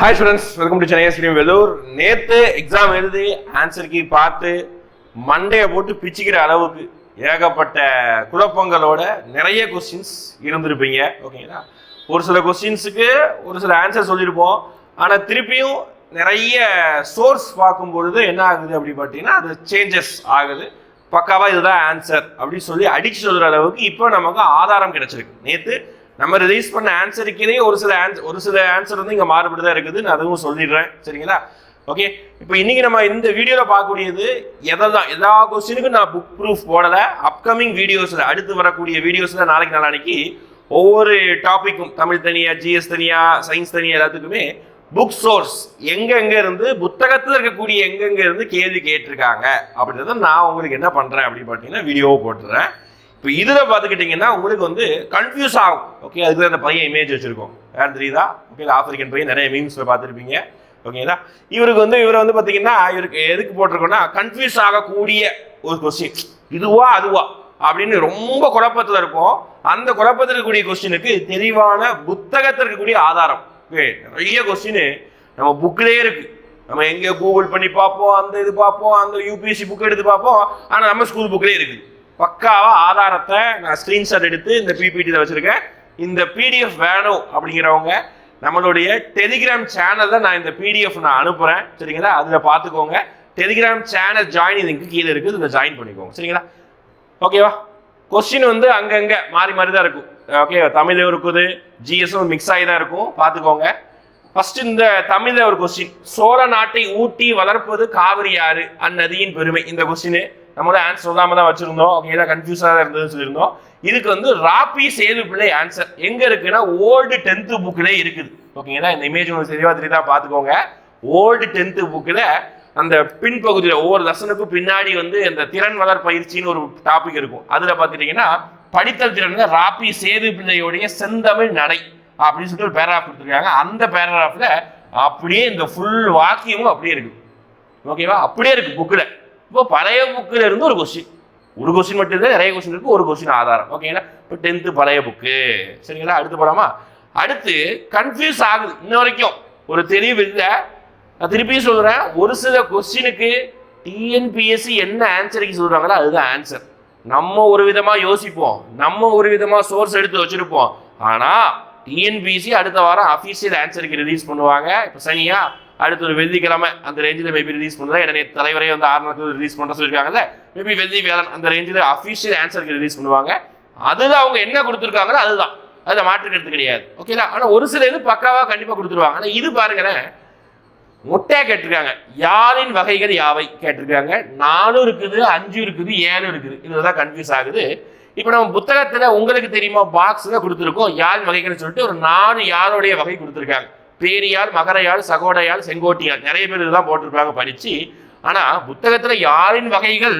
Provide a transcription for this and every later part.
Hi students welcome to Chennai ஸ்ரீம் வெலூர் நேற்று exam எழுதி ஆன்சர் கீ பார்த்து மண்டையை போட்டு பிச்சுக்கிற அளவுக்கு ஏகப்பட்ட குழப்பங்களோட நிறைய கொஸ்டின்ஸ் இருந்திருப்பீங்க. ஓகேங்களா ஒரு சில கொஸ்டின்ஸுக்கு ஒரு சில ஆன்சர் சொல்லியிருப்போம் ஆனால் திருப்பியும் நிறைய சோர்ஸ் பார்க்கும் பொழுது என்ன ஆகுது அப்படி பார்த்தீங்கன்னா அது சேஞ்சஸ் ஆகுது. பக்காவாக இதுதான் ஆன்சர் அப்படின்னு சொல்லி அடிச்சு சொல்கிற அளவுக்கு இப்போ நமக்கு ஆதாரம் கிடைச்சிருக்கு. நேற்று நம்ம ரிலீஸ் பண்ண ஆன்சருக்கே ஒரு சில ஆன்சர் ஒரு சில ஆன்சர் வந்து இங்கே மாறுபட்டு தான் இருக்குது. நான் அதுவும் சொல்லிடுறேன். சரிங்களா? ஓகே இப்போ இன்னைக்கு நம்ம இந்த வீடியோவில் பார்க்கக்கூடியது எதை தான் எல்லா கொஸ்டினுக்கும் நான் புக் ப்ரூஃப் போடலை. அப்கமிங் வீடியோஸில் அடுத்து வரக்கூடிய வீடியோஸில் நாளைக்கு நாளைக்கு ஒவ்வொரு டாப்பிக்கும் தமிழ் தனியாக ஜிஎஸ் தனியாக சயின்ஸ் தனியாக எல்லாத்துக்குமே புக் சோர்ஸ் எங்கெங்கே இருந்து புத்தகத்தில் இருக்கக்கூடிய எங்கெங்கே இருந்து கேள்வி கேட்டிருக்காங்க அப்படின்றத நான் உங்களுக்கு என்ன பண்ணுறேன் அப்படின்னு பார்த்தீங்கன்னா வீடியோவை போட்டுறேன் இப்போ இதில் பார்த்துக்கிட்டிங்கன்னா உங்களுக்கு வந்து கன்ஃபியூஸ் ஆகும். ஓகே அதுக்கு தான் அந்த பையன் இமேஜ் வச்சுருக்கோம். யார் தெரியுதா? ஓகே ஆப்பிரிக்கன் பையன் நிறைய மீன்ஸில் பார்த்துருப்பீங்க. ஓகேங்களா இவருக்கு வந்து இவரை வந்து பார்த்தீங்கன்னா இவருக்கு எதுக்கு போட்டிருக்கோன்னா கன்ஃபியூஸ் ஆகக்கூடிய ஒரு கொஸ்டின் இதுவா அதுவா? அப்படின்னு ரொம்ப குழப்பத்தில் இருக்கும். அந்த குழப்பத்தில் இருக்கக்கூடிய கொஸ்டினுக்கு தெளிவான புத்தகத்தில் இருக்கக்கூடிய ஆதாரம். ஓகே நிறைய கொஸ்டின் நம்ம புக்கிலே இருக்கு. நம்ம எங்கே கூகுள் பண்ணி பார்ப்போம் அந்த இது பார்ப்போம் அந்த யூபிஎஸ்சி புக் எடுத்து பார்ப்போம். ஆனால் நம்ம ஸ்கூல் புக்லேயே இருக்குது. பக்காவாக ஆதாரத்தை நான் ஸ்க்ரீன்ஷாட் எடுத்து இந்த பிபிடியில் வச்சுருக்கேன். இந்த பிடிஎஃப் வேணும் அப்படிங்கிறவங்க நம்மளுடைய டெலிகிராம் சேனலில் நான் இந்த பிடிஎஃப் நான் அனுப்புகிறேன் சரிங்களா? அதில் பார்த்துக்கோங்க. டெலிகிராம் சேனல் ஜாயின் இதுக்கு கீழே இருக்குது. இதில் ஜாயின் பண்ணிக்கோங்க. சரிங்களா? ஓகேவா கொஸ்டின் வந்து அங்கங்கே மாறி மாறி தான் இருக்கும். ஓகே தமிழ் இருக்குது. ஜிஎஸும் மிக்ஸ் ஆகி தான் இருக்கும். பார்த்துக்கோங்க. ஃபர்ஸ்ட் இந்த தமிழில் ஒரு கொஸ்டின் சோழ நாட்டை ஊட்டி வளர்ப்பது காவிரி ஆறு அந்நதியின் பெருமை. இந்த கொஸ்டின் நம்மளோட ஆன்சர் சொல்லாம தான் வச்சிருந்தோம். அவங்க ஏதாவது கன்ஃபியூஸாக இருந்ததுன்னு சொல்லியிருந்தோம். இதுக்கு வந்து ராப்பி சேது பிள்ளை ஆன்சர் எங்க இருக்குன்னா ஓல்டு டென்த்து புக்கில் இருக்குது. ஓகேங்களா இந்த இமேஜ் உங்களுக்கு தெளிவாக தெரியுதா? பார்த்துக்கோங்க. ஓல்டு டென்த்து புக்கில் அந்த பின்பகுதியில் ஒவ்வொரு லெசனுக்கும் பின்னாடி வந்து அந்த திறன் வளர் பயிற்சின்னு ஒரு டாபிக் இருக்கும். அதில் பார்த்துட்டிங்கன்னா படித்தல் திறன் ராப்பி சேது பிள்ளையுடைய செந்தமிழ் நடை அப்படின்னு சொல்லிட்டு ஒரு பேராகிராஃப் கொடுத்துருக்காங்க. அந்த பேராகிராஃபில் அப்படியே இந்த ஃபுல் வாக்கியமும் அப்படியே இருக்கு. ஓகேவா அப்படியே இருக்கு புக்கில் இப்போ பழைய புக்கில் இருந்து ஒரு கொஸ்டின் ஒரு கொஸ்டின் மட்டும் இல்லை நிறைய கொஸ்டின் இருக்குது ஒரு கொஸ்டின் ஆதாரம். ஓகேங்களா இப்போ டென்த்து பழைய புக்கு சரிங்களா? அடுத்து போலாமா? அடுத்து கன்ஃபியூஸ் ஆகுது. இன்ன வரைக்கும் ஒரு தெளிவு இல்லை. நான் திருப்பியும் சொல்கிறேன் ஒரு சில கொஸ்டினுக்கு டிஎன்பிஎஸ்சி என்ன ஆன்சருக்கு சொல்கிறாங்களோ அதுதான் ஆன்சர் நம்ம ஒரு விதமாக யோசிப்போம். நம்ம ஒரு விதமாக சோர்ஸ் எடுத்து வச்சிருப்போம். ஆனால் டிஎன்பிஎஸ்சி அடுத்த வாரம் அஃபீஷியல் ஆன்சருக்கு ரிலீஸ் பண்ணுவாங்க. இப்போ சரியா? அடுத்து ஒரு வெள்ளிக்கிழமை அந்த ரேஞ்சில் மேபி ரிலீஸ் பண்ணுறேன் என்னுடைய தலைவரே வந்து ஆறு ரிலீஸ் பண்ணுற சொல்லியிருக்காங்கல்ல? மேபி வெள்ளி வேலன் அந்த ரேஞ்சில் அஃபீஷியல் ஆன்சருக்கு ரிலீஸ் பண்ணுவாங்க. அதில் அவங்க என்ன கொடுத்துருக்காங்களோ அதுதான். அதில் மாற்றுக்கிறது கிடையாது. ஓகேங்களா ஆனால் ஒரு சில இது பக்காவாக கண்டிப்பாக கொடுத்துருவாங்க. ஆனால் இது பாருங்களேன். முட்டையாக கேட்டிருக்காங்க. யாரின் வகைகள் யாவை கேட்டிருக்காங்க. நாலும் இருக்குது அஞ்சும் இருக்குது ஏழும் இருக்குது. இதுதான் கன்ஃபியூஸ் ஆகுது. இப்போ நம்ம புத்தகத்தில் உங்களுக்கு தெரியுமா? பாக்ஸில் கொடுத்துருக்கோம். யாரின் வகைகள்னு சொல்லிட்டு ஒரு நாலு யாருடைய வகை கொடுத்துருக்காங்க. பேரியால் மகரையால் சகோடையால் செங்கோட்டியால் நிறைய பேர் இதெல்லாம் போட்டிருப்பாங்க படித்து ஆனால் புத்தகத்தில் யாரின் வகைகள்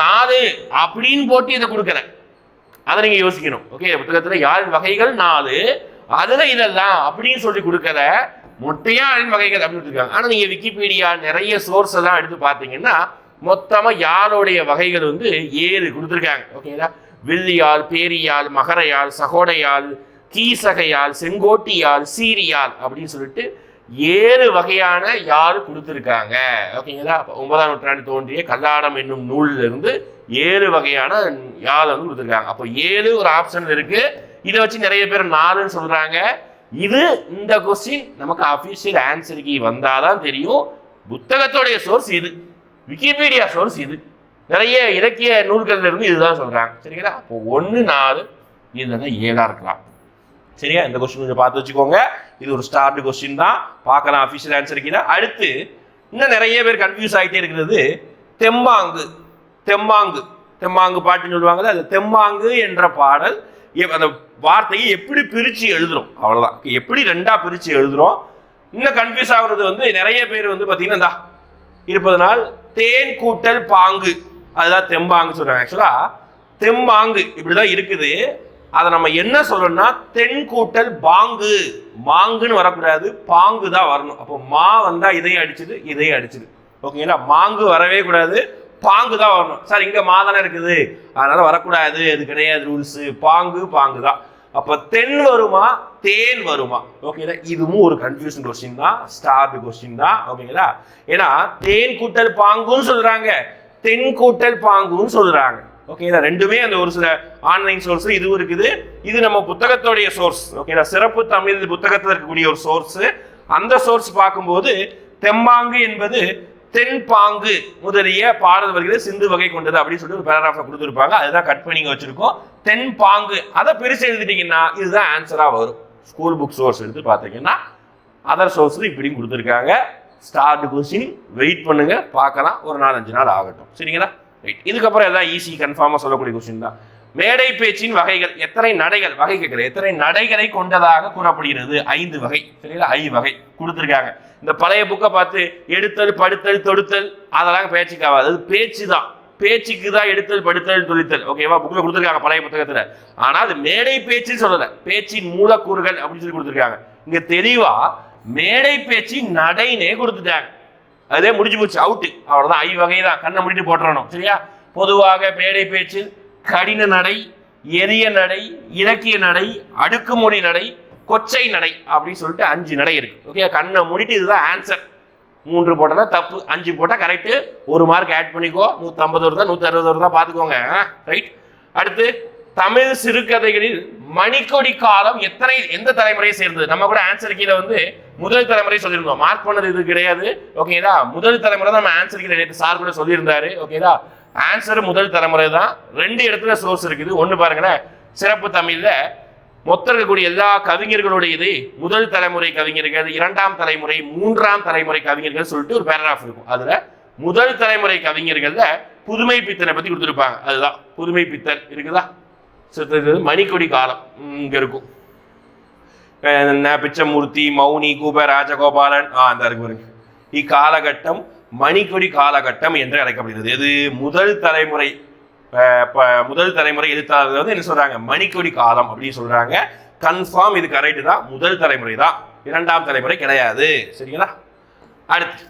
நாலு அப்படின்னு போட்டு இதை கொடுக்கல. அதை நீங்கள் யோசிக்கணும். ஓகே புத்தகத்தில் யாரின் வகைகள் நாலு அதில் இதெல்லாம் அப்படின்னு சொல்லி கொடுக்கல. மொட்டையா வகைகள் அப்படின்னு இருக்காங்க ஆனால் நீங்கள் விக்கிபீடியா நிறைய சோர்ஸ் எல்லாம் எடுத்து பார்த்தீங்கன்னா மொத்தமாக யாருடைய வகைகள் வந்து ஏழு கொடுத்துருக்காங்க. ஓகேங்களா வில்லியால் பேரியால் மகரையால் சகோடையால் கீசகையால் செங்கோட்டியால் சீரியால் அப்படின்னு சொல்லிட்டு ஏழு வகையான யார் கொடுத்துருக்காங்க. ஓகேங்களா? ஒன்பதாம் நூற்றாண்டு தோன்றிய கல்லாடம் என்னும் நூலில் இருந்து ஏழு வகையான யாழ் வந்து கொடுத்துருக்காங்க. அப்போ ஏழு ஒரு ஆப்ஷன் இருக்கு. இதை வச்சு நிறைய பேர் நாலுன்னு சொல்றாங்க. இது இந்த கொஸ்டின் நமக்கு அஃபிஷியல் ஆன்சருக்கு வந்தாதான் தெரியும். புத்தகத்தோடைய சோர்ஸ் இது. விக்கிபீடியா சோர்ஸ் இது. நிறைய இலக்கிய நூல்கள்ல இருந்து இதுதான் சொல்றாங்க. சரிங்களா? அப்போ ஒன்று நாலு இதுதான் ஏழா இருக்கலாம். சரியா? இந்த கொஸ்டின் கொஞ்சம் பார்த்து வச்சுக்கோங்க. இது ஒரு ஸ்டார்ட் கொஸ்டின் தான். பார்க்கலாம் அஃபிஷியல் ஆன்சருக்கு அடுத்து இன்னும் நிறைய பேர் கன்ஃபியூஸ் ஆகிட்டே இருக்கிறது. தெம்மாங்கு தெம்மாங்கு தெம்மாங்கு பாட்டுன்னு சொல்லுவாங்கல்ல அது தெம்மாங்கு என்ற பாடல். எ- அந்த வார்த்தையை எப்படி பிரித்து எழுதுறோம்? அவ்வளோதான் எப்படி ரெண்டாக பிரித்து எழுதுறோம்? இன்னும் கன்ஃபியூஸ் ஆகுறது வந்து நிறைய பேர் வந்து பார்த்தீங்கன்னா இந்தா, இருப்பதனால் தேன் கூட்டல் பாங்கு. அதுதான் தெம்பாங்கு சொல்கிறாங்க ஆக்சுவலாக தெம்பாங்கு இப்படிதான் இருக்குது. அதை நம்ம என்ன சொல்லணும்னா தென் கூட்டல் பாங்கு. மாங்குன்னு வரக்கூடாது பாங்கு தான் வரணும். அப்போ மா வந்தால் இதையும் அடிச்சுது இதையும் அடிச்சுது ஓகேங்களா? மாங்கு வரவே கூடாது பாங்கு தான் வரணும். சார் இங்கே மா தானே இருக்குது. அதனால வரக்கூடாது அது கிடையாது ரூல்ஸு பாங்கு பாங்கு தான். அப்போ தென் வருமா தேன் வருமா? ஓகேங்களா? இதுவும் ஒரு கன்ஃபியூஷன் கொஸ்டின் தான் ஸ்டார்ட் கொஸ்டின் தான். ஓகேங்களா? ஏன்னா தேன் கூட்டல் பாங்குன்னு சொல்கிறாங்க தென் கூட்டல் பாங்குன்னு சொல்கிறாங்க ஓகேங்களா ரெண்டுமே அந்த ஒரு சில ஆன்லைன் சோர்ஸ் இதுவும் இருக்குது. இது நம்ம புத்தகத்தோடைய சோர்ஸ் ஓகேங்களா சிறப்பு தமிழ் புத்தகத்தில் இருக்கக்கூடிய ஒரு சோர்ஸ் அந்த சோர்ஸ் பார்க்கும்போது தெம்பாங்கு என்பது தென்பாங்கு முதலிய பாடல் வகைகள் சிந்து வகை கொண்டது அப்படின்னு சொல்லிட்டு ஒரு பேராகிராஃபை கொடுத்துருப்பாங்க. அதுதான் கட் பண்ணி வச்சிருக்கோம். தென்பாங்கு. அதை பெருசு எழுதிட்டீங்கன்னா இதுதான் ஆன்சரா வரும். ஸ்கூல் புக் சோர்ஸ் எடுத்து பார்த்தீங்கன்னா அதர் சோர்ஸ் இப்படியும் கொடுத்துருக்காங்க. ஸ்டார்ட் கொஸ்டின் வெயிட் பண்ணுங்க. பார்க்கலாம். ஒரு நாலஞ்சு நாள் ஆகட்டும். சரிங்களா? ரைட் இதுக்கப்புறம் எதாவது ஈஸி கன்ஃபார்மாக சொல்லக்கூடிய கொஸ்டின் தான். மேடை பேச்சின் வகைகள் எத்தனை நடைகள்? வகை கேட்கல எத்தனை நடைகளை கொண்டதாக கூறப்படுகிறது? ஐந்து வகை. சரிங்களா? ஐ வகை கொடுத்துருக்காங்க. இந்த பழைய புக்கை பார்த்து எடுத்தல் படுத்தல் தொடுத்தல் அதெல்லாம் பேச்சுக்கு ஆகாது அது பேச்சு தான். பேச்சுக்கு தான் எடுத்தல் படுத்தல் தொழித்தல் ஓகேவா புக்கில் கொடுத்துருக்காங்க பழைய புத்தகத்தில். ஆனால் அது மேடை பேச்சுன்னு சொல்லலை. பேச்சின் மூலக்கூறுகள் அப்படின்னு சொல்லி கொடுத்துருக்காங்க. இங்கே தெளிவாக மேடை பேச்சு நடைனே கொடுத்துட்டாங்க. அதே முடிஞ்சு போச்சு அவுட்டு அவ்வளோதான் ஐ வகை தான் கண்ணை முடிட்டு போட்டுறணும். சரியா? பொதுவாக பேடை பேச்சு கடின நடை எரிய நடை இலக்கிய நடை அடுக்குமொழி நடை கொச்சை நடை அப்படின்னு சொல்லிட்டு அஞ்சு நடை இருக்கு. ஓகே கண்ணை முடிட்டு இதுதான் ஆன்சர் மூன்று போட்டால் தப்பு. அஞ்சு போட்டால் கரெக்டு ஒரு மார்க் ஆட் பண்ணிக்கோ. நூற்றம்பது வருதா நூற்றி அறுபது தான் பார்த்துக்கோங்க ரைட் அடுத்து தமிழ் சிறுகதைகளில் மணிக்கொடி காலம் எத்தனை எந்த தலைமுறையை சேர்ந்தது? நம்ம கூட ஆன்சர் கீழே வந்து முதல் தலைமுறை சொல்லியிருந்தோம் மார்க் பண்ணது இது கிடையாது. ஓகேதா முதல் தலைமுறை தான் நம்ம ஆன்சர் கீழே நேற்று சார் கூட சொல்லியிருந்தாரு. ஓகேதா ஆன்சர் முதல் தலைமுறை தான். ரெண்டு இடத்துல சோர்ஸ் இருக்குது. ஒன்று பாருங்களேன். சிறப்பு தமிழில் மொத்தம் இருக்கக்கூடிய எல்லா கவிஞர்களுடைய இது முதல் தலைமுறை கவிஞர்கள் இரண்டாம் தலைமுறை மூன்றாம் தலைமுறை கவிஞர்கள் சொல்லிட்டு ஒரு பேராகிராஃப் இருக்கும். அதில் முதல் தலைமுறை கவிஞர்கள்ல புதுமை பித்தனை பற்றி கொடுத்துருப்பாங்க. அதுதான். புதுமை பித்தன். இருக்குதா? மணிக்கொடி காலம். இங்கே இருக்கும். அஹ் என்ன பிச்சமூர்த்தி மௌனி கூப ராஜகோபாலன் ஆ அந்த இருக்கு பாருங்க. இக்காலகட்டம் மணிக்கொடி காலகட்டம் என்று அழைக்கப்படுகிறது. இது முதல் தலைமுறை முதல் தலைமுறை எழுத்தாளர்கள் வந்து என்ன சொல்றாங்க? மணிக்கொடி காலம் அப்படின்னு சொல்றாங்க. கன்ஃபார்ம் இது கரெக்டு தான். முதல் தலைமுறை தான். இரண்டாம் தலைமுறை கிடையாது. சரிங்களா? அடுத்து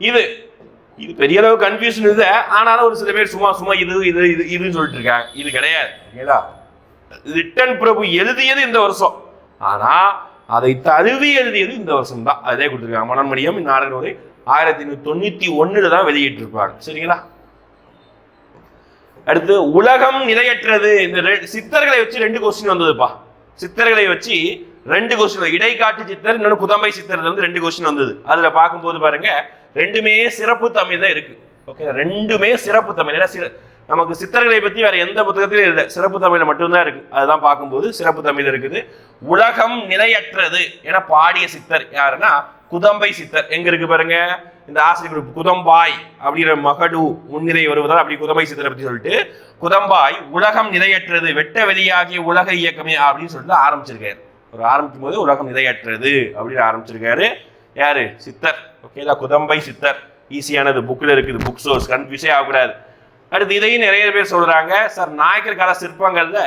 இது இது பெரிய அளவு கன்ஃபியூஷன் இது ஆனாலும் ஒரு சில பேர் சும்மா சும்மா இது இது இது இதுன்னு சொல்லிட்டு இருக்காங்க. இது கிடையாது. ஓகேங்களா ரிட்டன் பிரபு எழுதியது இந்த வருஷம். ஆனா அதை தழுவி எழுதியது இந்த வருஷம் தான் அதே கொடுத்துருக்காங்க. மனமணியம் நாடக நூலை ஆயிரத்தி எண்ணூத்தி தொண்ணூத்தி ஒண்ணுல தான் வெளியிட்டு இருப்பாங்க சரிங்களா? அடுத்து உலகம் நிலையற்றது. இந்த சித்தர்களை வச்சு ரெண்டு கொஸ்டின் வந்ததுப்பா. சித்தர்களை வச்சு ரெண்டு கொஸ்டின் இடைக்காட்டு சித்தர் இன்னொன்று புதம்பை சித்தர்ல இருந்து ரெண்டு கொஸ்டின் வந்தது. அதுல பார்க்கும்போது பாருங்க ரெண்டுமே சிறப்பு தமிழ் தான் இருக்கு. ஓகே ரெண்டுமே சிறப்பு தமிழ். ஏன்னா சிற- நமக்கு சித்தர்களை பற்றி வேற எந்த புத்தகத்திலும் இல்லை. சிறப்பு தமிழில் மட்டும்தான் இருக்கு. அதுதான் பார்க்கும்போது சிறப்பு தமிழ் இருக்குது. உலகம் நிலையற்றது என பாடிய சித்தர் யாருன்னா குதம்பை சித்தர். எங்க இருக்கு பாருங்க? இந்த ஆசிரியர் குதம்பாய் அப்படிங்கிற மகடு முன்னிலை வருவதால் அப்படி குதம்பை சித்தரை பற்றி சொல்லிட்டு குதம்பாய் உலகம் நிலையற்றது வெட்ட வெளியாகிய உலக இயக்கமே அப்படின்னு சொல்லிட்டு ஆரம்பிச்சிருக்காரு. ஒரு ஆரம்பிக்கும் போது உலகம் நிலையற்றது அப்படின்னு ஆரம்பிச்சிருக்காரு. யாரு? சித்தர். ஓகேதா? குதம்பை சித்தர். ஈஸியானது. புக்கில் இருக்குது. Book source. கன்ஃபியூஸே ஆகக்கூடாது. அடுத்து இதையும் நிறைய பேர் சொல்கிறாங்க சார் நாயக்கர் கால சிற்பங்கள்ல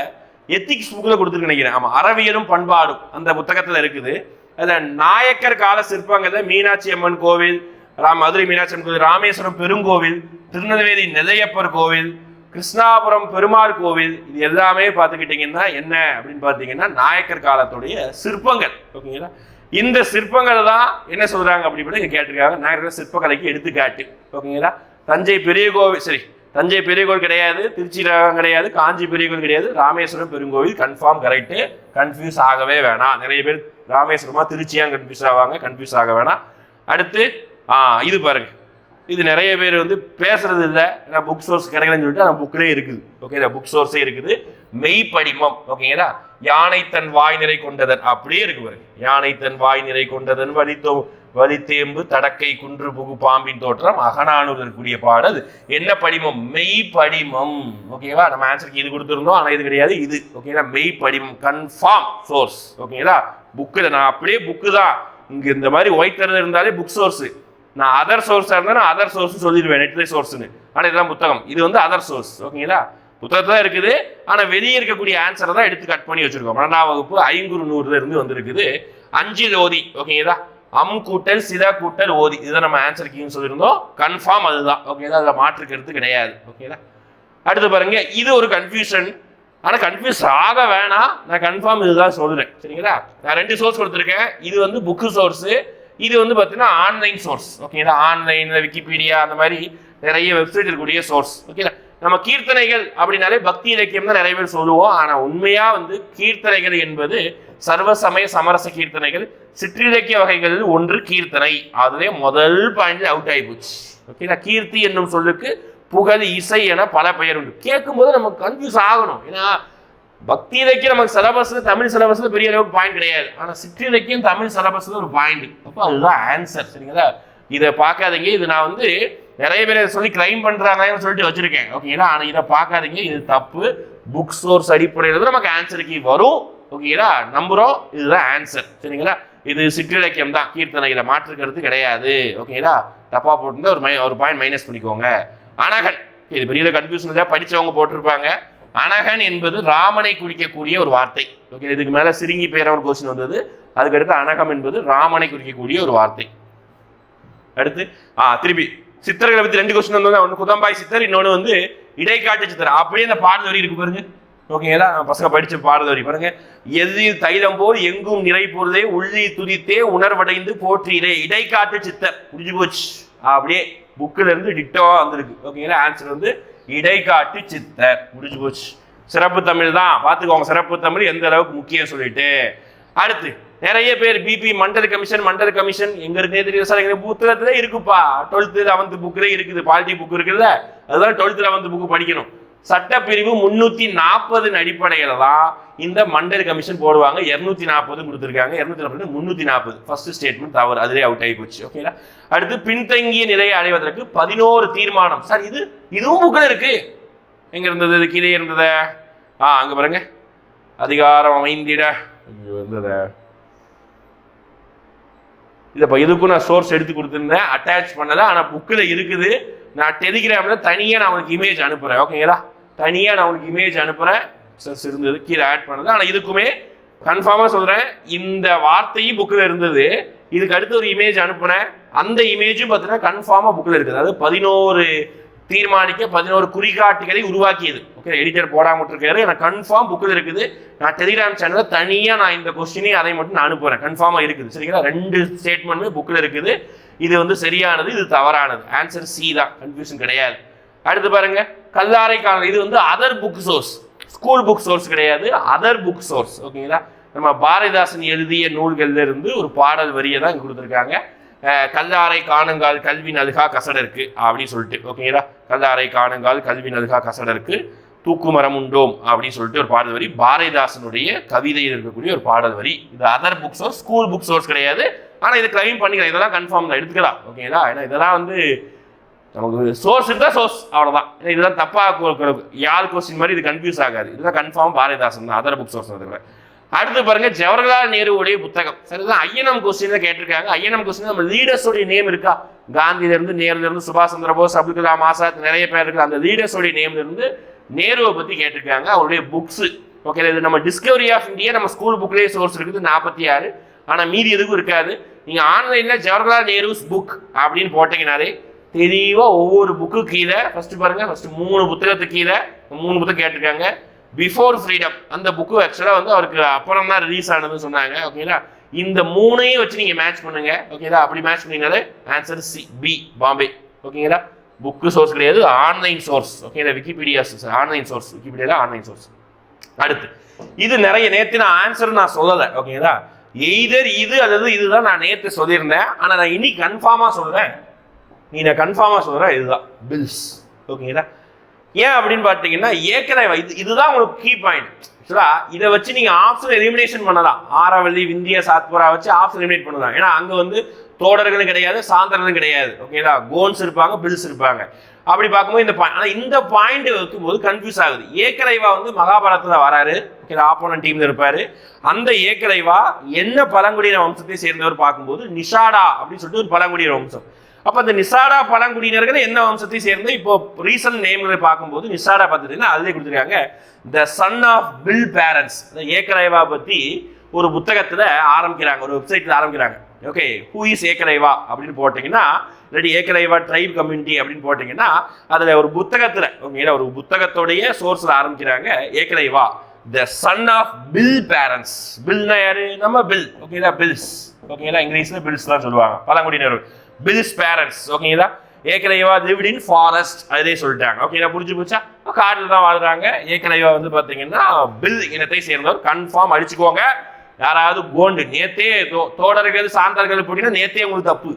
எத்திக்ஸ் புக்கில் கொடுத்துருக்கு நினைக்கிறேன். ஆமாம் அறவியலும் பண்பாடும் அந்த புத்தகத்தில் இருக்குது. அதில் நாயக்கர் கால சிற்பங்களில் மீனாட்சி அம்மன் கோவில் ராம் மதுரை மீனாட்சி அம்மன் கோவில் ராமேஸ்வரம் பெருங்கோவில் திருநெல்வேலி நெல்லையப்பர் கோவில் கிருஷ்ணாபுரம் பெருமாள் கோவில் இது எல்லாமே பார்த்துக்கிட்டிங்கன்னா என்ன அப்படின்னு பார்த்தீங்கன்னா நாயக்கர் காலத்துடைய சிற்பங்கள். ஓகேங்களா? இந்த சிற்பங்கள் தான் என்ன சொல்கிறாங்க அப்படின்னு இங்கே கேட்டிருக்காங்க. நாயக்கர் சிற்பக்கலைக்கு எடுத்துக்காட்டு. ஓகேங்களா? தஞ்சை பெரிய கோவில் சரி தஞ்சை பெரிய கோவில் கிடையாது திருச்சி கிடையாது காஞ்சி பெரிய கோவில் கிடையாது. ராமேஸ்வரம் பெருங்கோவில் கன்ஃபார்ம் கரெக்டு கன்ஃபியூஸ் ஆகவே வேணாம். நிறைய பேர் ராமேஸ்வரமா திருச்சியாக கன்ஃபியூஸ் ஆவாங்க. கன்ஃபியூஸ் ஆக வேணாம். அடுத்து இது பாருங்க. இது நிறைய பேர் வந்து பேசுறது இல்லை. நான் புக் சோர்ஸ் கிடைக்கலன்னு சொல்லிட்டு அந்த புக்கிலே இருக்குது. ஓகே புக் சோர்ஸே இருக்குது. மெய் படிமம் ஓகேங்களா? யானை தன் வாய் நிறை கொண்டதன் அப்படியே இருக்கு பாருங்க. யானை தன் வாய் நிறை கொண்டதன் வலித்தோ வலித்தேம்பு தடக்கை குன்று புகு பாம்பின் தோற்றம் அகநானூர் இருக்கக்கூடிய பாடல். என்ன படிமம்? மெய்ப்படிமம் ஓகேவா நம்ம ஆன்சருக்கு இது கொடுத்துருந்தோம் ஆனால் இது கிடையாது இது. ஓகேங்களா மெய்ப்படிமம் கன்ஃபார்ம் சோர்ஸ் ஓகேங்களா புக்கில் நான் அப்படியே புக்கு தான். இங்கே இந்த மாதிரி ஒயிட் கலர் இருந்தாலே புக் சோர்ஸு நான் அதர் சோர்ஸாக இருந்தால் நான் அதர் சோர்ஸ் சொல்லிடுவேன் நெட்லே சோர்ஸ்னு ஆனால் இதெல்லாம் புத்தகம். இது வந்து அதர் சோர்ஸ் ஓகேங்களா புத்தகத்தில் தான் இருக்குது. ஆனால் வெளியே இருக்கக்கூடிய ஆன்சரை தான் எடுத்து கட் பண்ணி வச்சுருக்கோம். பன்னெண்டாம் வகுப்பு ஐங்குறு நூறுல இருந்து வந்திருக்குது. அஞ்சு ஜோதி ஓகேங்களா அம் கூட்டல் சிதா கூட்டல் ஓதி. இதுதான் நம்ம ஆன்சர் கீன்னு சொல்லியிருந்தோம் கன்ஃபார்ம் அதுதான். ஓகேதா அதில் மாற்றுக்கிறது கிடையாது. ஓகேதா அடுத்து பாருங்க. இது ஒரு கன்ஃபியூஷன் ஆனால் கன்ஃபியூஸ் ஆக வேணாம். நான் கன்ஃபார்ம் இதுதான் சொல்கிறேன் சரிங்களா? நான் ரெண்டு சோர்ஸ் கொடுத்துருக்கேன். இது வந்து புக்கு சோர்ஸு இது வந்து பார்த்தீங்கன்னா ஆன்லைன் சோர்ஸ் ஓகேங்களா ஆன்லைனில் விக்கிபீடியா அந்த மாதிரி நிறைய வெப்சைட் இருக்கக்கூடிய சோர்ஸ் ஓகேங்களா நம்ம கீர்த்தனைகள் அப்படின்னாலே பக்தி இலக்கியம் தான் நிறைய பேர் சொல்லுவோம். ஆனா உண்மையா வந்து கீர்த்தனைகள் என்பது சர்வசமய சமரச கீர்த்தனைகள் சிற்றிலக்கிய வகைகளில் ஒன்று கீர்த்தனை. அதுவே முதல் பாயிண்ட் அவுட் ஆகி போச்சு. ஓகேங்களா கீர்த்தி என்னும் சொல்லுக்கு புகழ் இசை என பல பெயர் உண்டு. கேட்கும்போது நமக்கு கன்ஃபியூஸ் ஆகணும். ஏன்னா பக்தி இலக்கியம் நமக்கு சிலபஸ்ல தமிழ் சிலபஸ்ல பெரிய அளவுக்கு பாயிண்ட் கிடையாது. ஆனா சிற்றிலக்கியம் தமிழ் சிலபஸ்ல ஒரு பாயிண்ட் அப்போ அதுதான் ஆன்சர் சரிங்களா? இதை பார்க்காதீங்க இது நான் வந்து நிறைய பேர் சொல்லி கிளைம் பண்ணுறாங்கன்னு சொல்லிட்டு வச்சுருக்கேன். ஓகேங்களா ஆனால் இதை பார்க்காதீங்க இது தப்பு. புக் சோர்ஸ் அடிப்படையில் தான் நமக்கு ஆன்சருக்கு வரும். ஓகேங்களா நம்புகிறோம் இதுதான் ஆன்சர் சரிங்களா? இது சிற்றிலக்கியம் தான். கீர்த்தனைகளை மாற்றுக்கிறது கிடையாது. ஓகேங்களா தப்பாக போட்டிருந்தா ஒரு மை ஒரு பாயிண்ட் மைனஸ் பண்ணிக்கோங்க. அனகன் இது பெரிய கன்ஃபியூஷன் தான் படித்தவங்க போட்டிருப்பாங்க. அனகன் என்பது ராமனை குறிக்கக்கூடிய ஒரு வார்த்தை. ஓகே இதுக்கு மேலே சிறுங்கி பேர ஒரு கொஸ்டின் வந்தது. அதுக்கடுத்து அனகம் என்பது ராமனை குறிக்கக்கூடிய ஒரு வார்த்தை. அடுத்து ஆ திருப்பி. சித்தர்களை பத்தி ரெண்டு கொஸ்டின் வந்தது ஒன்று குதம்பாய் சித்தர் இன்னொன்று வந்து இடைக்காட்டு சித்தர். அப்படியே அந்த பாடல் வரி இருக்கு பாருங்க. ஓகேங்களா பசங்க படிச்சு பாடல் வரி பாருங்க. எதில் தைலம் போல் எங்கும் நிறை போறதே உள்ளி துதித்தே உணர்வடைந்து போற்றீரே இடைக்காட்டு சித்தர். முடிஞ்சு போச்சு. அப்படியே புக்கில் இருந்து டிட்டோவா வந்திருக்கு. ஓகேங்களா ஆன்சர் வந்து இடைக்காட்டு சித்தர். முடிஞ்சு போச்சு. சிறப்பு தமிழ் தான். பார்த்துக்கோங்க சிறப்பு தமிழ் எந்த அளவுக்கு முக்கியம் சொல்லிட்டு. அடுத்து நிறைய பேர் BP Mandal commission Mandal commission எங்க இருக்கே தெரியும் சார். எங்க புத்தகத்துல இருக்குப்பா. டுவெல்த்து லெவன்த் புக்கில் இருக்குது. பாலிட்டி புக் இருக்குல்ல. அதுதான் டுவெல்த் லெவன்த் புக் படிக்கணும். சட்டப்பிரிவு முன்னூத்தி நாற்பதின் அடிப்படையில தான் இந்த மண்டல் கமிஷன் போடுவாங்க. இருநூத்தி நாற்பது கொடுத்துருக்காங்க. இருநூத்தி நாற்பது முன்னூத்தி நாற்பது ஃபர்ஸ்ட் ஸ்டேட்மெண்ட் தவறு. அதுலேயே அவுட் ஆகி போச்சு. ஓகேங்களா அடுத்து பின்தங்கிய நிலையை அடைவதற்கு பதினோரு தீர்மானம். சார் இது இதுவும் புக்கில் இருக்கு. எங்க இருந்தது? இது கீழே இருந்தது. ஆ அங்க பாருங்க. அதிகாரம் அமைந்திட. இங்க இருந்தது. இதை இதுக்கும் நான் சோர்ஸ் எடுத்து கொடுத்துருந்தேன். அட்டாச் பண்ணலை. ஆனால் புக்கில் இருக்குது. நான் டெலிகிராமில் தனியாக நான் உனக்கு இமேஜ் அனுப்புகிறேன் ஓகேங்களா தனியாக நான் உனக்கு இமேஜ் அனுப்புகிறேன் சஸ் இருந்தது. கீழே ஆட் பண்ணது ஆனால் இதுக்குமே கன்ஃபார்மாக சொல்கிறேன் இந்த வார்த்தையும் புக்கில் இருந்தது. இதுக்கு அடுத்து ஒரு இமேஜ் அனுப்புனேன் அந்த இமேஜும் பார்த்தீங்கன்னா கன்ஃபார்மாக புக்கில் இருக்குது. அதாவது பதினோரு தீர்மானிக்க பதினோரு குறிகாட்டிகளை உருவாக்கியது. ஓகே எடிட்டர் போடாம விட்டுருக்காரு. எனக்கு கன்ஃபார்ம் புக்கில் இருக்குது. நான் டெலிகிராம் சேனலில் தனியாக நான் இந்த கொஸ்டினே அதை மட்டும் நான் அனுப்புகிறேன் கன்ஃபார்மாக இருக்குது. சரிங்களா? ரெண்டு ஸ்டேட்மெண்ட்டுமே புக்கில் இருக்குது. இது வந்து சரியானது இது தவறானது. ஆன்சர் சி தான். கன்ஃபியூஷன் கிடையாது. அடுத்து பாருங்க. கல்லாரை காணல். இது வந்து other book source school book source கிடையாது. அதர் புக் சோர்ஸ் ஓகேங்களா நம்ம பாரதிதாசன் எழுதிய நூல்கள்ல இருந்து ஒரு பாடல் வரியை தான் கொடுத்துருக்காங்க. கல்லாரை காணுங்கால் கல்வி நல்கா கசடருக்கு அப்படின்னு சொல்லிட்டு ஓகேங்களா கல்லாரை காணுங்கால் கல்வி நல்கா கசடருக்கு தூக்குமரம் உண்டோம் அப்படின்னு சொல்லிட்டு ஒரு பாடல் வரி பாரதிதாசனுடைய கவிதையில் இருக்கக்கூடிய ஒரு பாடல் வரி இது other book source school book source கிடையாது. ஆனால் இது கிளைம் பண்ணிக்கலாம். இதெல்லாம் கன்ஃபார்ம் தான். எடுத்துக்கலாம். ஓகேங்களா ஏன்னா இதெல்லாம் வந்து நமக்கு சோர்ஸ் இருந்தால் சோர்ஸ் அவ்வளோதான் ஏன்னா இதெல்லாம் தப்பாக கொ- யாழ் கொஸ்டின் மாதிரி இது கன்ஃபியூஸ் ஆகாது. இதெல்லாம் கன்ஃபார்ம் பாரதிதாசன் தான் அதர் புக் சோர்ஸ் இருக்கிறேன் அடுத்து பாருங்க ஜவஹர்லால் நேருவுடைய புத்தகம். சரிதான் ஐயனம் கொஸ்டின் தான் கேட்டிருக்காங்க. ஐயனம் கொஸ்டின் நம்ம லீடர்ஸோடைய நேம் இருக்கா? காந்தியில இருந்து நேருல இருந்து சுபாஷ் சந்திர போஸ் அப்துல் கலாம் ஆசாத் நிறைய பேர் இருக்கு. அந்த லீடர்ஸோடைய நேம்ல இருந்து நேருவை பத்தி கேட்டிருக்காங்க. அவருடைய புக்ஸ் ஓகே இது நம்ம டிஸ்கவரி ஆஃப் இந்தியா நம்ம ஸ்கூல் புக்லேயே சோர்ஸ் இருக்குது நாற்பத்தி ஆறு. ஆனா மீதி எதுக்கும் இருக்காது. நீங்க ஆன்லைன்ல ஜவஹர்லால் நேருஸ் புக் அப்படின்னு போட்டீங்கனாலே தெளிவா ஒவ்வொரு புக்கு கீழே ஃபர்ஸ்ட் பாருங்க ஃபர்ஸ்ட் மூணு புத்தகத்துக்கு கீழே மூணு புத்தகம் கேட்டிருக்காங்க. பிஃபோர் ஃப்ரீடம் அந்த புக்கு ஆக்சுவலாக வந்து அவருக்கு அப்புறம் தான் ரிலீஸ் ஆனதுன்னு சொன்னாங்க ஓகேங்களா இந்த மூணையும் வச்சு நீங்கள் மேட்ச் பண்ணுங்க ஓகேங்களா அப்படி மேட்ச் பண்ணீங்கனாலே ஆன்சர் சி பி பாம்பே ஓகேங்களா புக்கு சோர்ஸ் கிடையாது ஆன்லைன் சோர்ஸ் ஓகேங்களா Wikipedia online source Wikipedia online source அடுத்து இது நிறைய நேற்று நான் ஆன்சர் நான் சொல்லலை ஓகேங்களா எய்தர் இது அல்லது இதுதான் நான் நேற்று சொல்லியிருந்தேன் ஆனால் நான் இன்னைக்கு கன்ஃபார்மாக சொல்கிறேன் நீ நான் கன்ஃபார்மாக சொல்கிறேன் இதுதான் பில்ஸ் ஓகேங்களா ஏன் அப்படின்னு பார்த்தீங்கன்னா ஏற்கனவே இது இதுதான் உங்களுக்கு கீ பாயிண்ட் ஆக்சுவலா இதை வச்சு நீங்க ஆப்ஷன் எலிமினேஷன் பண்ணலாம். ஆறாவதி விந்திய சாத்புரா வச்சு ஆப்ஷன் எலிமினேட் பண்ணலாம். ஏன்னா அங்க வந்து தோடர்களும் கிடையாது சாந்தர்களும் கிடையாது. ஓகேங்களா கோன்ஸ் இருப்பாங்க பில்ஸ் இருப்பாங்க. அப்படி பார்க்கும்போது இந்த பாயிண்ட் ஆனால் இந்த பாயிண்ட் வைக்கும்போது கன்ஃபியூஸ் ஆகுது. ஏக்கலைவா வந்து மகாபாரத்தில் வராரு. ஓகே ஆப்போனன் டீம்ல இருப்பாரு. அந்த ஏக்கலைவா என்ன பழங்குடியின வம்சத்தை சேர்ந்தவர் பார்க்கும்போது நிஷாடா அப்படின்னு சொல்லிட்டு ஒரு பழங்குடியின வம்சம். அப்போ அந்த நிசாடா பழங்குடியினர்கள் என்ன வம்சத்தை சேர்ந்து? இப்போ ரீசன்ட் நேம்களை பார்க்கும்போது நிசாடா பார்த்துட்டீங்கன்னா அதிலே கொடுத்துருக்காங்க. The son of Bhil parents Ekalavya பற்றி ஒரு புத்தகத்தில் ஆரம்பிக்கிறாங்க. ஒரு வெப்சைட்டில் ஆரம்பிக்கிறாங்க. ஓகே ஹூ இஸ் ஏக்கரைவா அப்படின்னு போட்டிங்கன்னா இல்லாட்டி ஏக்கரைவா ட்ரைப் கம்யூனிட்டி அப்படின்னு போட்டிங்கன்னா அதில் ஒரு புத்தகத்தில் ஓகேங்களா ஒரு புத்தகத்தோடைய சோர்ஸில் ஆரம்பிக்கிறாங்க Ekalavya the son of Bhil parents பில்னா யாரு? நம்ம பில் ஓகேங்களா பில்ஸ் ஓகேங்களா இங்கிலீஷில் பில்ஸ் தான் சொல்லுவாங்க. பழங்குடியினர் பில்ஸ் பேரண்ட்ஸ் ஓகேங்களா ஏக்கலைவா லிவ்ட் இன் ஃபாரஸ்ட் அதே சொல்லிட்டாங்க. ஓகேங்களா புரிஞ்சு போச்சா? காட்டில் தான் வாழ்றாங்க. ஏக்கலைவா வந்து பார்த்தீங்கன்னா பில் இனத்தை சேர்ந்தவர். கன்ஃபார்ம் அடிச்சுக்கோங்க யாராவது கோண்டு நேத்தே தோ- தோடர்கள் சாந்தர்கள் போட்டிங்கன்னா நேத்தே உங்களுக்கு தப்பு.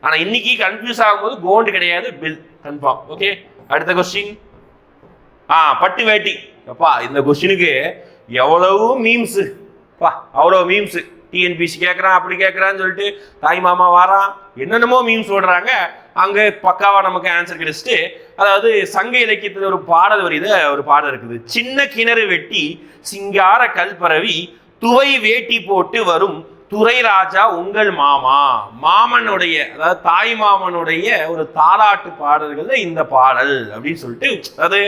ஆனால் இன்னைக்கு கன்ஃபியூஸ் ஆகும்போது கோண்டு கிடையாது பில் கன்ஃபார்ம் ஓகே அடுத்த கொஸ்டின் ஆ பட்டு வேட்டி. அப்பா இந்த கொஸ்டினுக்கு எவ்வளவு மீம்ஸு அப்பா அவ்வளோ மீம்ஸு டிஎன்பிசி கேட்குறான் அப்படி கேட்குறான்னு சொல்லிட்டு தாய் மாமா வாரான். என்னென்னமோ மீம்ஸ் ஓடுறாங்க அங்கே பக்காவாக நமக்கு ஆன்சர் கிடைச்சிட்டு அதாவது சங்க இலக்கியத்தில் ஒரு பாடல் வருது ஒரு பாடல் இருக்குது. சின்ன கிணறு வெட்டி சிங்கார கல்பரவி துவை வேட்டி போட்டு வரும் துறை ராஜா உங்கள் மாமா. மாமனுடைய அதாவது தாய் மாமனுடைய ஒரு தாலாட்டு பாடல்கள் இந்த பாடல் அப்படின்னு சொல்லிட்டு அது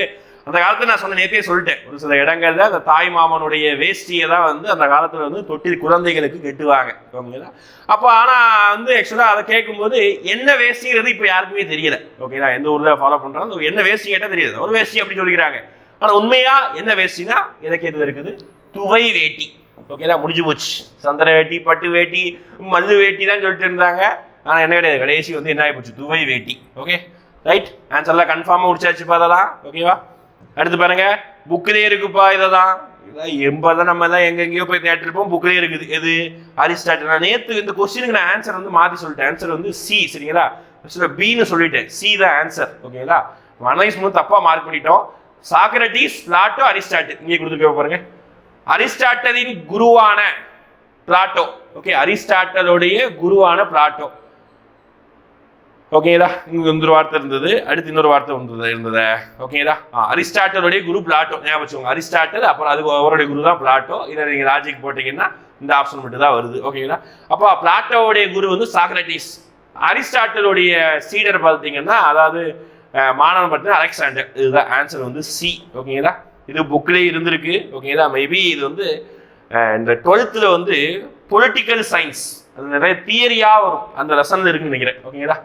அந்த காலத்தில் நான் சொன்ன நேத்தே சொல்லிட்டேன். ஒரு சில இடங்கள்ல அந்த தாய் மாமனுடைய வேஷ்டியை தான் வந்து அந்த காலத்தில் வந்து தொட்டில் குழந்தைகளுக்கு கெட்டுவாங்க. ஓகேங்களா? அப்போ ஆனால் வந்து ஆக்சுவலாக அதை கேட்கும்போது என்ன வேஷ்டிங்கிறது இப்போ யாருக்குமே தெரியல. ஓகேங்களா? எந்த ஊரில் ஃபாலோ பண்ணுறாங்க என்ன வேஷ்டி கேட்டால் தெரியாது. ஒரு வேஷ்டி அப்படி சொல்லிக்கிறாங்க. ஆனால் உண்மையாக என்ன வேஷ்டினா எது இருக்குது? துவை வேட்டி. ஓகேங்களா? முடிஞ்சு போச்சு. சந்திர வேட்டி பட்டு வேட்டி மல்லு வேட்டி தான் சொல்லிட்டு இருந்தாங்க. ஆனால் என்ன கிடையாது. கடைசி வந்து என்ன ஆகி போச்சு? துவை வேட்டி. ஓகே? ரைட்? ஆன்சர்லாம் கன்ஃபார்மாக முடிச்சாச்சு பார்த்தலாம் ஓகேவா? அடுத்து பாருங்க புக்கிலே இருக்குப்பா இததான். இதான் எண்பதான் நம்ம தான் எங்கெங்கேயோ போய் தேட்டிருப்போம் புக்கிலே இருக்குது. எது? அரிஸ்டாட்டில். நான் நேற்று இந்த கொஸ்டினுக்கு நான் ஆன்சர் வந்து மாற்றி சொல்லிட்டேன். ஆன்சர் வந்து சி சரிங்களா? ஆக்சுவலாக பின்னு சொல்லிட்டேன். சி தான் ஆன்சர் ஓகேங்களா? அனலைஸ் மூணு தப்பாக மார்க் பண்ணிட்டோம். Socrates Plato Aristotle. இங்கே கொடுத்துருக்க பாருங்க. அரிஸ்டாட்டலின் குருவான பிளாட்டோ ஓகே? அரிஸ்டாட்டலுடைய குருவான பிளாட்டோ. ஓகேதா இங்கே இன்னொரு வார்த்தை இருந்தது அடுத்து இன்னொரு வார்த்தை வந்தது இருந்தது. ஓகேதா அரிஸ்டாட்டலுடைய குரு பிளாட்டோ ஞாபகம் வச்சுக்கோங்க. அரிஸ்டாட்டல் அப்புறம் அது அவருடைய குரு தான் பிளாட்டோ. இதை நீங்கள் லாஜிக் போட்டீங்கன்னா இந்த ஆப்ஷன் மட்டும் தான் வருது ஓகேங்களா அப்போ பிளாட்டோவுடைய குரு வந்து சாக்ரட்டிஸ் அரிஸ்டாட்டலுடைய சீடர் பார்த்தீங்கன்னா அதாவது மாணவன் பார்த்தீங்கன்னா அலெக்சாண்டர். இதுதான் ஆன்சர் வந்து சி ஓகேங்களா இது புக்லேயே இருந்திருக்கு. ஓகேங்களா மேபி இது வந்து இந்த டுவெல்த்தில் வந்து பொலிட்டிக்கல் சயின்ஸ் அது நிறைய தியரியாக வரும். அந்த லெசனில் இருக்குன்னு நினைக்கிறேன். ஓகேங்களா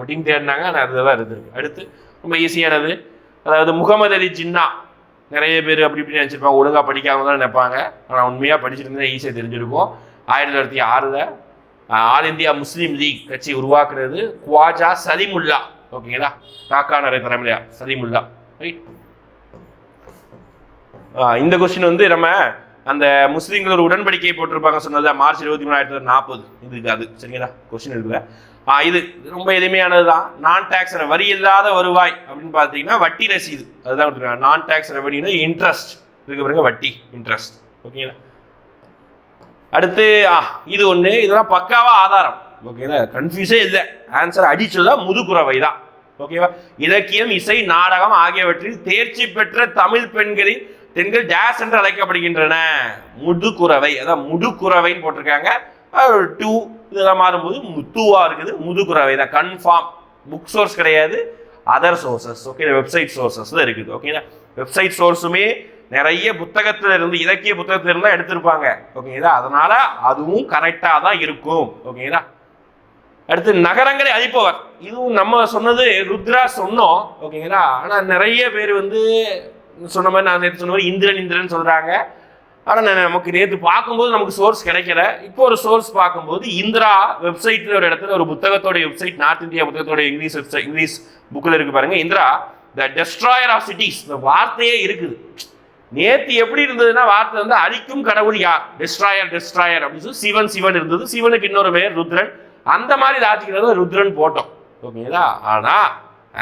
அப்படின்னு தேடினாங்க ஆனால் அதுதான் இருந்திருக்கு. அடுத்து ரொம்ப ஈஸியானது அதாவது முகமது அலி ஜின்னா. நிறைய பேர் அப்படி இப்படி நினச்சிருப்பாங்க ஒழுங்காக படிக்காம தான் நினைப்பாங்க. ஆனால் உண்மையாக படிச்சிருந்தா ஈஸியாக தெரிஞ்சிருக்கும். ஆயிரத்தி தொள்ளாயிரத்தி ஆறில் ஆல் இந்தியா முஸ்லீம் லீக் கட்சி உருவாக்குறது குவாஜா சலிமுல்லா. ஓகேங்களா காக்கா நிறைய தலைமையா சலிமுல்லா. ரைட் இந்த கொஸ்டின் வந்து நம்ம அந்த முஸ்லீம்கள் ஒரு உடன்படிக்கை போட்டிருப்பாங்க சொன்னது மார்ச் இருபத்தி மூணு ஆயிரத்தி தொள்ளாயிரத்தி நாற்பது. இதுக்கு அது சரிங்களா? கொஸ்டின் இருக்குல்ல இது இது ரொம்ப எளிமையானது தான் நான் டேக்ஸ் வரி இல்லாத வருவாய் அப்படின்னு பார்த்தீங்கன்னா வட்டி ரசீது. அதுதான் கொடுத்துருக்காங்க. நான் டேக்ஸ் ரெவன்யூனா இன்ட்ரெஸ்ட் இதுக்கு பிறகு வட்டி இன்ட்ரெஸ்ட் ஓகேங்களா? அடுத்து ஆ இது ஒன்று இதெல்லாம் பக்காவாக ஆதாரம். ஓகேங்களா? கன்ஃபியூஸே இல்லை. ஆன்சர் அடிச்சதா முதுகுறவை தான் ஓகேவா? இலக்கியம் இசை நாடகம் ஆகியவற்றில் தேர்ச்சி பெற்ற தமிழ் பெண்களின் பெண்கள் டேஸ் என்று அழைக்கப்படுகின்றன. முதுகுறவை. அதான் முடுகுறவைன்னு போட்டிருக்காங்க. டூ இதெல்லாம் மாறும்போது முத்துவா இருக்குது முதுகுறவை. தான் கன்ஃபார்ம் புக் சோர்ஸ் கிடையாது other sources okay website sources தான் இருக்குது ஓகேங்களா வெப்சைட் சோர்ஸுமே நிறைய புத்தகத்துல இருந்து இலக்கிய புத்தகத்துல இருந்தால் எடுத்திருப்பாங்க ஓகேங்களா அதனால அதுவும் கரெக்டா தான் இருக்கும் ஓகேங்களா அடுத்து நகரங்களை அழிப்பவர். இதுவும் நம்ம சொன்னது ருத்ரா சொன்னோம் ஓகேங்களா ஆனா நிறைய பேர் வந்து சொன்ன மாதிரி நான் சொன்ன மாதிரி இந்திரன் இந்திரன் சொல்றாங்க. ஆனால் நமக்கு நேற்று பார்க்கும்போது நமக்கு சோர்ஸ் கிடைக்கல. இப்போ ஒரு சோர்ஸ் பார்க்கும்போது இந்திரா வெப்சைட்ல ஒரு இடத்துல ஒரு புத்தகத்தோட வெப்சைட் நார்த் இந்தியா புத்தகத்தோட இங்கிலீஷ் வெப்சைட் இங்கிலீஷ் புக்கில் இருக்கு பாருங்க. Indira the destroyer of cities இந்த வார்த்தையே இருக்குது. நேத்து எப்படி இருந்ததுன்னா வார்த்தை வந்து அழிக்கும் கடவுள் யார்? டெஸ்ட்ராயர் டெஸ்ட்ராயர் அப்படின்னு சொல்லி சிவன் சிவன் இருந்தது. சிவனுக்கு இன்னொரு பேர் ருத்ரன். அந்த மாதிரி ராஜிக்கிறது ருத்ரன் போட்டோம். ஓகேங்களா ஆனா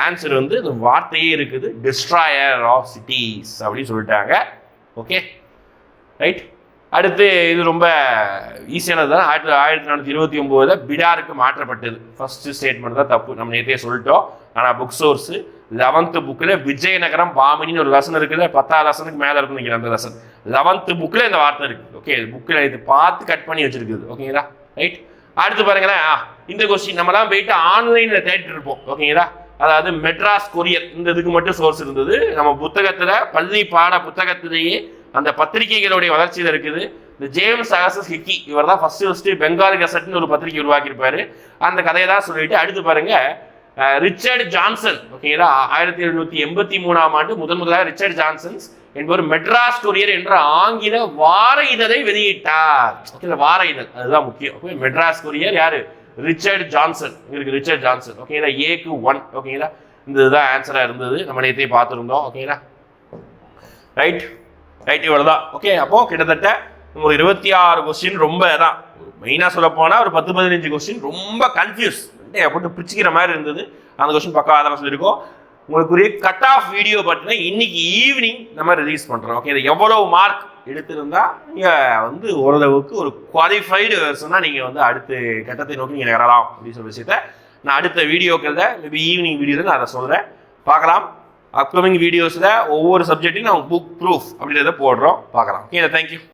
ஆன்சர் வந்து இந்த வார்த்தையே இருக்குது. டெஸ்ட்ராயர் ஆஃப் சிட்டிஸ் அப்படின்னு சொல்லிட்டாங்க. ஓகே ரைட் அடுத்து இது ரொம்ப ஈஸியானது தான் ஆயிரத்தி ஆயிரத்தி நானூற்றி இருபத்தி ஒம்போதில் பிடாருக்கு மாற்றப்பட்டது. ஃபர்ஸ்ட் ஸ்டேட்மெண்ட் தான் தப்பு. நம்ம நேற்றே சொல்லிட்டோம். ஆனால் புக் சோர்ஸு லெவன்த்து புக்கில் விஜயநகரம் பாமினின்னு ஒரு லெசன் இருக்குது. பத்தாவது லெசனுக்கு மேலே இருக்கும் நினைக்கிறேன் அந்த லெசன் லெவன்த்து புக்கில் இந்த வார்த்தை இருக்குது. ஓகே புக்கில் இது பார்த்து கட் பண்ணி வச்சிருக்குது. ஓகேங்களா ரைட் அடுத்து பாருங்களேன். இந்த கொஸ்டின் நம்மலாம் போயிட்டு ஆன்லைனில் தேடிட்டு இருப்போம். ஓகேங்களா அதாவது மெட்ராஸ் கொரியர். இந்த இதுக்கு மட்டும் சோர்ஸ் இருந்தது. நம்ம புத்தகத்தில் பள்ளி பாட புத்தகத்திலேயே அந்த பத்திரிகைகளுடைய வளர்ச்சியில் இருக்குது. இந்த ஜேம்ஸ் அகசஸ் ஹிக்கி இவர் தான் ஃபஸ்ட்டு ஃபஸ்ட்டு பெங்கால் கசட்னு ஒரு பத்திரிகை உருவாக்கியிருப்பாரு. அந்த கதையை தான் சொல்லிட்டு அடுத்து பாருங்க ரிச்சர்ட் ஜான்சன் ஓகேங்களா ஆயிரத்தி எழுநூற்றி எண்பத்தி மூணாம் ஆண்டு முதன் முதலாக ரிச்சர்ட் ஜான்சன்ஸ் என்பவர் மெட்ராஸ் கொரியர் என்ற ஆங்கில வார இதழை வெளியிட்டார். ஓகே வார இதழ் அதுதான் முக்கியம். ஓகே மெட்ராஸ் கொரியர் யாரு? Richard Johnson. இவருக்கு ரிச்சர்ட் ஜான்சன். ஓகேங்களா ஏக்கு ஒன் ஓகேங்களா இந்த இதுதான் ஆன்சராக இருந்தது. நம்ம நேற்றே பார்த்துருந்தோம். ஓகேங்களா ரைட் ரைட் இவ்வளோ தான் ஓகே அப்போ கிட்டத்தட்ட ஒரு இருபத்தி ஆறு கொஸ்டின் ரொம்ப தான் மெயினாக சொல்ல போனால் ஒரு பத்து பதினஞ்சு கொஸ்டின் ரொம்ப கன்ஃபியூஸ் போட்டு பிடிச்சிக்கிற மாதிரி இருந்தது. அந்த கொஸ்டின் பக்கம் அதெல்லாம் சொல்லியிருக்கோம். உங்களுக்குரிய கட் ஆஃப் வீடியோ பார்த்தீங்கன்னா இன்னைக்கு ஈவினிங் நம்ம ரிலீஸ் பண்ணுறோம் ஓகே இது எவ்வளவு மார்க் எடுத்திருந்தா நீங்கள் வந்து ஓரளவுக்கு ஒரு குவாலிஃபைடு சொன்னால் நீங்கள் வந்து அடுத்த கட்டத்தை நோக்கி நீங்கள் நகரலாம். அப்படின்னு சொல்ல விஷயத்த நான் அடுத்த வீடியோக்களில் மேபி ஈவினிங் வீடியோவில் நான் அதை சொல்கிறேன் பார்க்கலாம். அப்கமிங் வீடியோஸில் ஒவ்வொரு சப்ஜெக்ட்டையும் நான் புக் ப்ரூஃப் அப்படின்றத போடுறோம். பார்க்கலாம். Okay thank you